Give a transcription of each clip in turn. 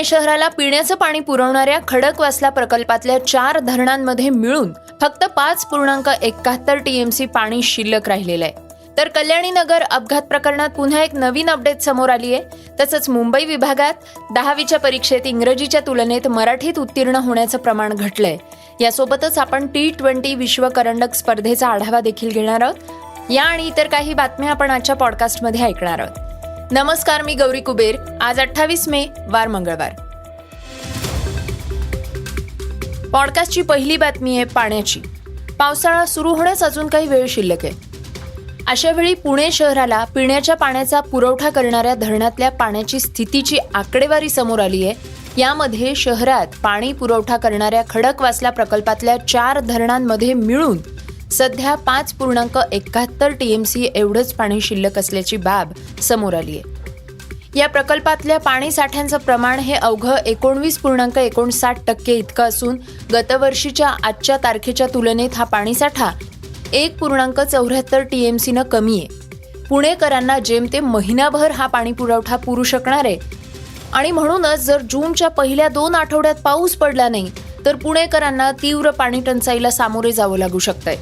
पुणे शहराला पिण्याचं पाणी पुरवणाऱ्या खडकवासला प्रकल्पातल्या चार धरणांमध्ये मिळून फक्त पाच पूर्णांक एकाहत्तर टीएमसी पाणी शिल्लक राहिलेलं आहे. तर कल्याणी नगर अपघात प्रकरणात पुन्हा एक नवीन अपडेट समोर आली आहे तसंच मुंबई विभागात दहावीच्या परीक्षेत इंग्रजीच्या तुलनेत मराठीत उत्तीर्ण होण्याचं प्रमाण घटलंय. यासोबतच आपण टी ट्वेंटी विश्व करंडक स्पर्धेचा आढावा देखील घेणार आहोत. या आणि इतर काही बातम्या आपण आजच्या पॉडकास्टमध्ये ऐकणार आहोत. नमस्कार मी गौरी कुबेर. आज अठ्ठावीस मे वार मंगळवार. पॉडकास्टची पहिली बातमी आहे पाण्याची. पावसाळा सुरू होण्यास अजून काही वेळ शिल्लक आहे. अशा वेळी पुणे शहराला पिण्याच्या पाण्याचा पुरवठा करणाऱ्या धरणातल्या पाण्याची स्थितीची आकडेवारी समोर आली आहे. यामध्ये शहरात पाणी पुरवठा करणाऱ्या खडकवासला प्रकल्पातल्या चार धरणांमध्ये मिळून सध्या पाच पूर्णांक एकाहत्तर टीएमसी एवढंच पाणी शिल्लक असल्याची बाब समोर आली आहे या प्रकल्पातल्या पाणी साठ्यांचं प्रमाण हे अवघं एकोणवीस पूर्णांक एकोणसाठ टक्के इतकं असून गतवर्षीच्या आजच्या तारखेच्या तुलनेत हा पाणीसाठा एक पूर्णांक चौऱ्याहत्तर टीएमसीनं कमी आहे पुणेकरांना जेमतेम महिनाभर हा पाणी पुरवठा पुरू शकणार. आहे आणि म्हणूनच जर जूनच्या पहिल्या दोन आठवड्यात पाऊस पडला नाही तर पुणेकरांना तीव्र पाणी टंचाईला सामोरे जावं लागू शकतंय.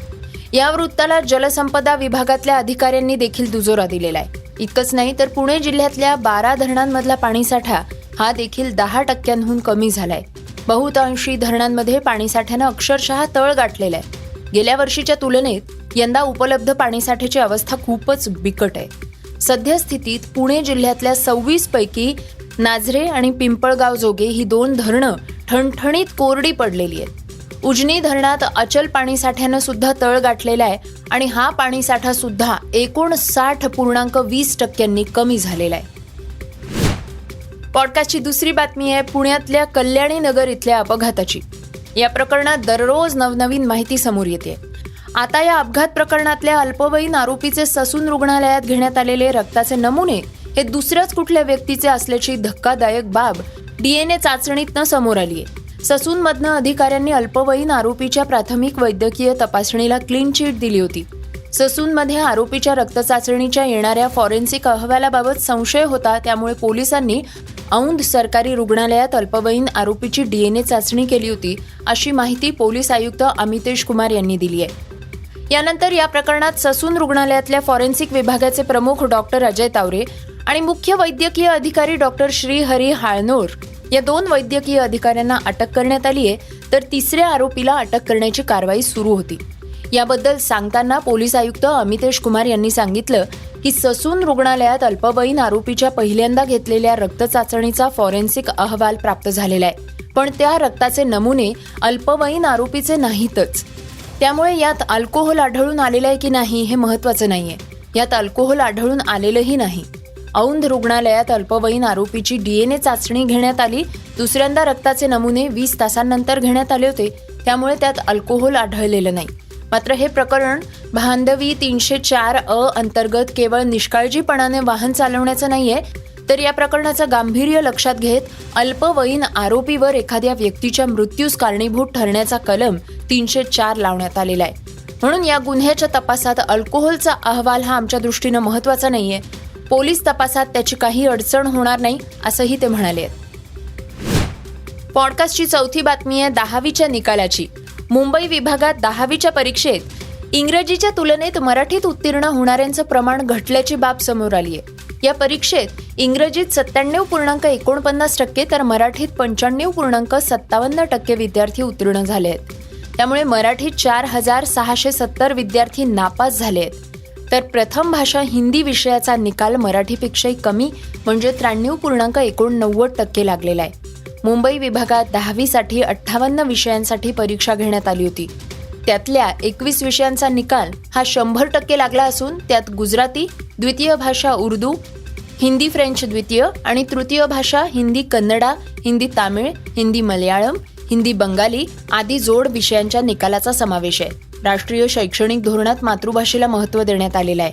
या वृत्ताला जलसंपदा विभागातल्या अधिकाऱ्यांनी देखील दुजोरा दिलेला आहे. इतकंच नाही तर पुणे जिल्ह्यातल्या बारा धरणांमधला पाणीसाठा हा देखील दहा टक्क्यांहून कमी झालाय. बहुतांशी धरणांमध्ये पाणीसाठ्यानं अक्षरशः तळ गाठलेला आहे. गेल्या वर्षीच्या तुलनेत यंदा उपलब्ध पाणीसाठ्याची अवस्था खूपच बिकट आहे. सद्यस्थितीत पुणे जिल्ह्यातल्या सव्वीस पैकी नाझरे आणि पिंपळगाव जोगे ही दोन धरणं ठणठणीत कोरडी पडलेली आहेत. उजनी धरणात अचल पाणीसाठ्यानं सुद्धा तळ गाठलेला आहे आणि हा पाणीसाठा सुद्धा एकोणसाठ पूर्णांक वीस टक्क्यांनी कमी झालेला आहे. पॉडकास्टची दुसरी बातमी आहे पुण्यातल्या कल्याणी नगर इथल्या अपघाताची. या प्रकरणात दररोज नवनवीन माहिती समोर येते. आता या अपघात प्रकरणातल्या अल्पवयीन आरोपीचे ससून रुग्णालयात घेण्यात आलेले रक्ताचे नमुने हे दुसऱ्याच कुठल्या व्यक्तीचे असल्याची धक्कादायक बाब डीएनए चाचणीतनं समोर आली आहे ससूनमधनं अधिकाऱ्यांनी अल्पवयीन आरोपीच्या प्राथमिक वैद्यकीय तपासणीला क्लीन चिट दिली होती. ससूनमध्ये आरोपीच्या रक्तचाचणीच्या येणाऱ्या फॉरेन्सिक अहवालाबाबत संशय होता त्यामुळे पोलिसांनी औंध सरकारी रुग्णालयात अल्पवयीन आरोपीची डीएनए चाचणी केली होती अशी माहिती पोलीस आयुक्त अमितेश कुमार यांनी दिली आहे. यानंतर या प्रकरणात ससून रुग्णालयातल्या फॉरेन्सिक विभागाचे प्रमुख डॉक्टर अजय तावरे आणि मुख्य वैद्यकीय अधिकारी डॉक्टर श्रीहरी हाळनोर या दोन वैद्यकीय अधिकाऱ्यांना अटक करण्यात आली आहे तर तिसऱ्या आरोपीला अटक करण्याची कारवाई सुरू होती. याबद्दल सांगताना पोलीस आयुक्त अमितेश कुमार यांनी सांगितलं की ससून रुग्णालयात अल्पवयीन आरोपीच्या पहिल्यांदा घेतलेल्या रक्तचाचणीचा फॉरेन्सिक अहवाल प्राप्त झालेला आहे पण त्या रक्ताचे नमुने अल्पवयीन आरोपीचे नाहीतच. त्यामुळे यात अल्कोहोल आढळून आलेलं आहे की नाही हे महत्वाचं नाहीये. यात अल्कोहोल आढळून आलेलंही नाही. औंध रुग्णालयात अल्पवयीन आरोपीची डीएनए चाचणी घेण्यात आली. दुसऱ्यांदा रक्ताचे नमुने वीस तासांनंतर घेण्यात आले होते. त्यामुळे त्यात अल्कोहोल आढळलेलं नाही. मात्र हे प्रकरण भांदवी तीनशे चार अ अंतर्गत केवळ निष्काळजीपणाने वाहन चालवण्याचं नाहीये तर या प्रकरणाचं गांभीर्य लक्षात घेत अल्पवयीन आरोपीवर एखाद्या व्यक्तीच्या मृत्यूस कारणीभूत ठरण्याचा कलम तीनशे चार लावण्यात आलेला आहे. म्हणून या गुन्ह्याच्या तपासात अल्कोहोलचा अहवाल हा आमच्या दृष्टीनं महत्त्वाचा नाहीये. पोलीस तपासात त्याची काही अडचण होणार नाही असंही ते म्हणाले. पॉडकास्टची चौथी बातमी आहे दहावीच्या निकालाची. मुंबई विभागात दहावीच्या परीक्षेत इंग्रजीच्या तुलनेत मराठीत उत्तीर्ण होणाऱ्यांचं प्रमाण घटल्याची बाब समोर आली आहे. या परीक्षेत इंग्रजीत सत्त्याण्णव पूर्णांक एकोणपन्नास टक्के तर मराठीत पंच्याण्णव पूर्णांक सत्तावन्न टक्के विद्यार्थी उत्तीर्ण झाले आहेत. त्यामुळे मराठीत चार हजार सहाशे सत्तर विद्यार्थी नापास झाले आहेत. तर प्रथम भाषा हिंदी विषयाचा निकाल मराठीपेक्षाही कमी म्हणजे त्र्याण्णव पूर्णांक एकोणनव्वद टक्के लागलेला आहे. मुंबई विभागात दहावीसाठी अठ्ठावन्न विषयांसाठी परीक्षा घेण्यात आली होती. त्यातल्या एकवीस विषयांचा निकाल हा शंभर टक्के लागला असून त्यात गुजराती द्वितीय भाषा उर्दू हिंदी फ्रेंच द्वितीय आणि तृतीय भाषा हिंदी कन्नडा हिंदी तामिळ हिंदी मल्याळम हिंदी बंगाली आदी जोड विषयांच्या निकालाचा समावेश आहे. राष्ट्रीय शैक्षणिक धोरणात मातृभाषेला महत्त्व देण्यात आलेलं आहे.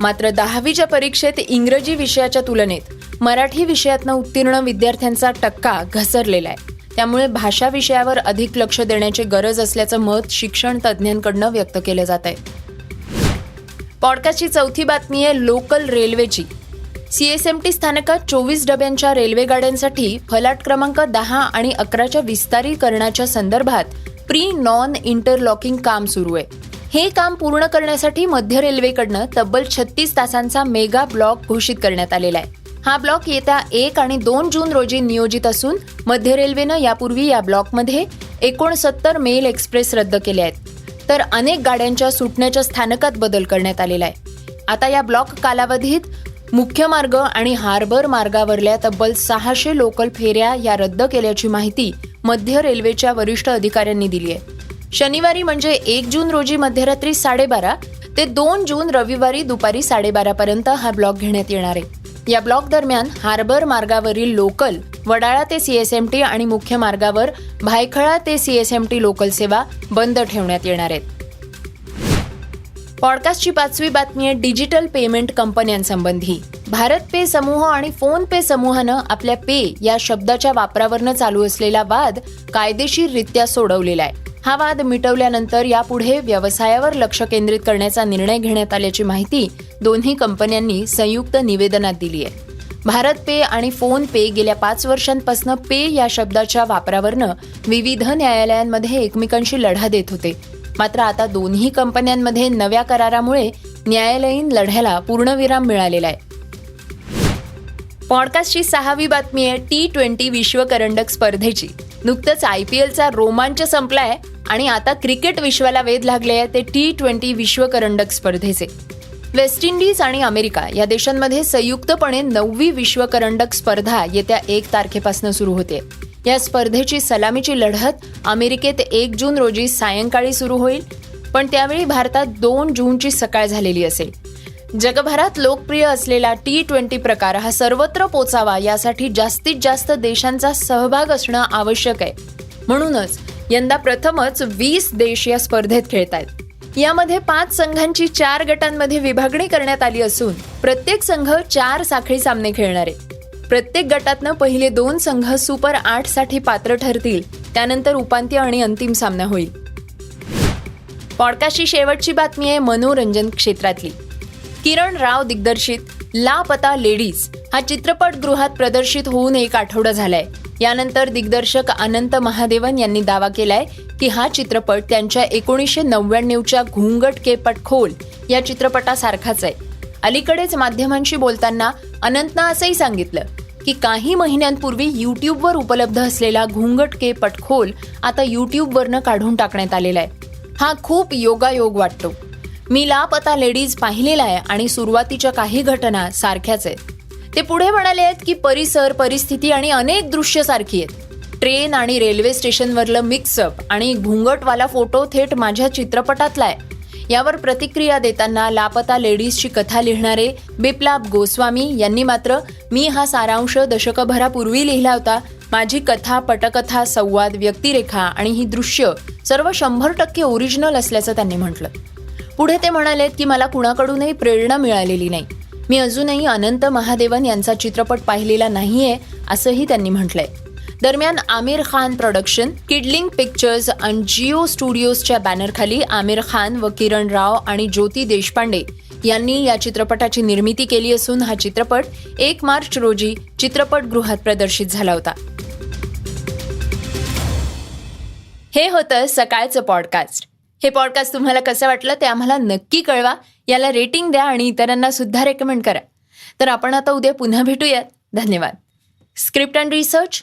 मात्र दहावीच्या परीक्षेत इंग्रजी विषयाच्या तुलनेत मराठी विषयातनं उत्तीर्ण विद्यार्थ्यांचा टक्का घसरलेला आहे. त्यामुळे भाषा विषयावर अधिक लक्ष देण्याची गरज असल्याचं मत शिक्षण तज्ज्ञांकडनं व्यक्त केलं जात आहे. पॉडकास्टची चौथी बातमी आहे लोकल रेल्वेची. सीएसएमटी स्थानकात चोवीस डब्यांच्या रेल्वे गाड्यांसाठी फलाट क्रमांक दहा आणि अकराच्या विस्तारीकरणाच्या संदर्भात प्री नॉन इंटरलॉकिंग काम सुरू आहे. हे काम पूर्ण करण्यासाठी मध्य रेल्वेकडनं तब्बल छत्तीस तासांचा मेगा ब्लॉक घोषित करण्यात आलेला आहे. हा ब्लॉक येत्या एक आणि दोन जून रोजी नियोजित असून मध्य रेल्वेनं यापूर्वी या ब्लॉकमध्ये एकोणसत्तर मेल एक्सप्रेस रद्द केले आहेत. तर अनेक गाड्यांच्या सुटण्याच्या स्थानकात बदल करण्यात आलेला आहे. आता या ब्लॉक कालावधीत मुख्य मार्ग आणि हार्बर मार्गावरल्या तब्बल सहाशे लोकल फेऱ्या या रद्द केल्याची माहिती मध्य रेल्वेच्या वरिष्ठ अधिकाऱ्यांनी दिली आहे. शनिवारी म्हणजे एक जून रोजी मध्यरात्री साडेबारा ते दोन जून रविवारी दुपारी साडेबारापर्यंत हा ब्लॉक घेण्यात येणार आहे. या ब्लॉक दरम्यान हार्बर मार्गावरील लोकल वडाळा ते सीएसएमटी आणि मुख्य मार्गावर भायखळा ते सीएसएमटी लोकल सेवा बंद ठेवण्यात येणार आहेत. पॉडकास्टची पाचवी बातमी आहे डिजिटल पेमेंट कंपन्यांसंबंधी. भारत पे समूह आणि फोन पे समूहानं आपल्या पे या शब्दाच्या वापरावरनं चालू असलेला वाद कायदेशीररित्या सोडवलेला आहे. हा वाद मिटवल्यानंतर यापुढे व्यवसायावर लक्ष केंद्रित करण्याचा निर्णय घेण्यात आल्याची माहिती दोन्ही कंपन्यांनी संयुक्त निवेदनात दिली आहे. भारत पे आणि फोन पे गेल्या पाच वर्षांपासून पे या शब्दाच्या वापरावरनं विविध न्यायालयांमध्ये एकमेकांशी लढा देत होते. मात्र आता दोन्ही कंपन्यांमध्ये नव्या करारामुळे न्यायालयीन लढ्याला पूर्णविराम मिळालेला आहे. पॉडकास्टची सहावी बातमी आहे टी ट्वेंटी विश्वकरंडक स्पर्धेची. नुकतंच आय पी एलचा रोमांच संपलाय आणि आता क्रिकेट विश्वाला वेध लागले आहे ते टी ट्वेंटी विश्वकरंडक स्पर्धेचे. वेस्ट इंडिज आणि अमेरिका या देशांमध्ये संयुक्तपणे नववी विश्वकरंडक स्पर्धा येत्या एक तारखेपासून सुरू होते. या स्पर्धेची सलामीची लढत अमेरिकेत एक जून रोजी सायंकाळी सुरू होईल पण त्यावेळी भारतात दोन जूनची सकाळ झालेली असेल. जगभरात लोकप्रिय असलेला टी ट्वेंटी प्रकार हा सर्वत्र पोचावा यासाठी जास्तीत जास्त देशांचा सहभाग असणं आवश्यक आहे. म्हणूनच यंदा प्रथमच वीस देश या स्पर्धेत खेळत आहेत यामध्ये पाच संघांची चार गटांमध्ये विभागणी करण्यात आली असून प्रत्येक संघ चार साखळी सामने खेळणार. आहे प्रत्येक गटातनं पहिले दोन संघ सुपर आठसाठी पात्र ठरतील. त्यानंतर उपांत्य आणि अंतिम सामना होईल. पॉडकास्टची शेवटची बातमी आहे मनोरंजन क्षेत्रातली. किरण राव दिग्दर्शित लापता लेडीज हा चित्रपट गृहात प्रदर्शित होऊन एक आठवडा झालाय. यानंतर दिग्दर्शक अनंत महादेवन यांनी दावा केलाय की हा चित्रपट त्यांच्या एकोणीसशे नव्याण्णवच्या घुंगट के पटखोल या चित्रपटासारखाच आहे. अलीकडेच माध्यमांशी बोलताना अनंतनं असंही सांगितलं की काही महिन्यांपूर्वी यूट्यूबवर उपलब्ध असलेला घुंगट के पटखोल आता यूट्यूबवरनं काढून टाकण्यात आलेला आहे. हा खूप योगायोग वाटतो. मी लापता लेडीज पाहिलेला आहे आणि सुरुवातीच्या काही घटना सारख्याच आहेत. ते पुढे म्हणाले आहेत की परिसर परिस्थिती आणि अनेक दृश्य सारखी आहेत. ट्रेन आणि रेल्वे स्टेशनवरलं मिक्सअप आणि घुंगटवाला फोटो थेट माझ्या चित्रपटातला आहे. यावर प्रतिक्रिया देताना लापता लेडीजची कथा लिहिणारे बिप्लाब गोस्वामी यांनी मात्र मी हा सारांश दशकभरापूर्वी लिहिला होता. माझी कथा पटकथा संवाद व्यक्तिरेखा आणि ही दृश्य सर्व शंभर टक्के ओरिजिनल असल्याचं त्यांनी म्हटलं. पुढे ते म्हणालेत की मला कुणाकडूनही प्रेरणा मिळालेली नाही. मी अजूनही अनंत महादेवन यांचा चित्रपट पाहिलेला नाहीये असंही त्यांनी म्हटलंय. दरम्यान Aamir Khan production kindling pictures आणि जिओ स्टुडिओजच्या बॅनरखाली आमिर खान व किरण राव आणि ज्योती देशपांडे यांनी या चित्रपटाची निर्मिती केली असून हा चित्रपट एक मार्च रोजी चित्रपटगृहात प्रदर्शित झाला होता. हे होतं सकाळचं पॉडकास्ट हे पॉडकास्ट तुम्हाला कसं वाटलं ते आम्हाला नक्की कळवा. याला रेटिंग द्या आणि इतरांना सुद्धा रेकमेंड करा. तर आपण आता उद्या पुन्हा भेटूयात. धन्यवाद. Script and research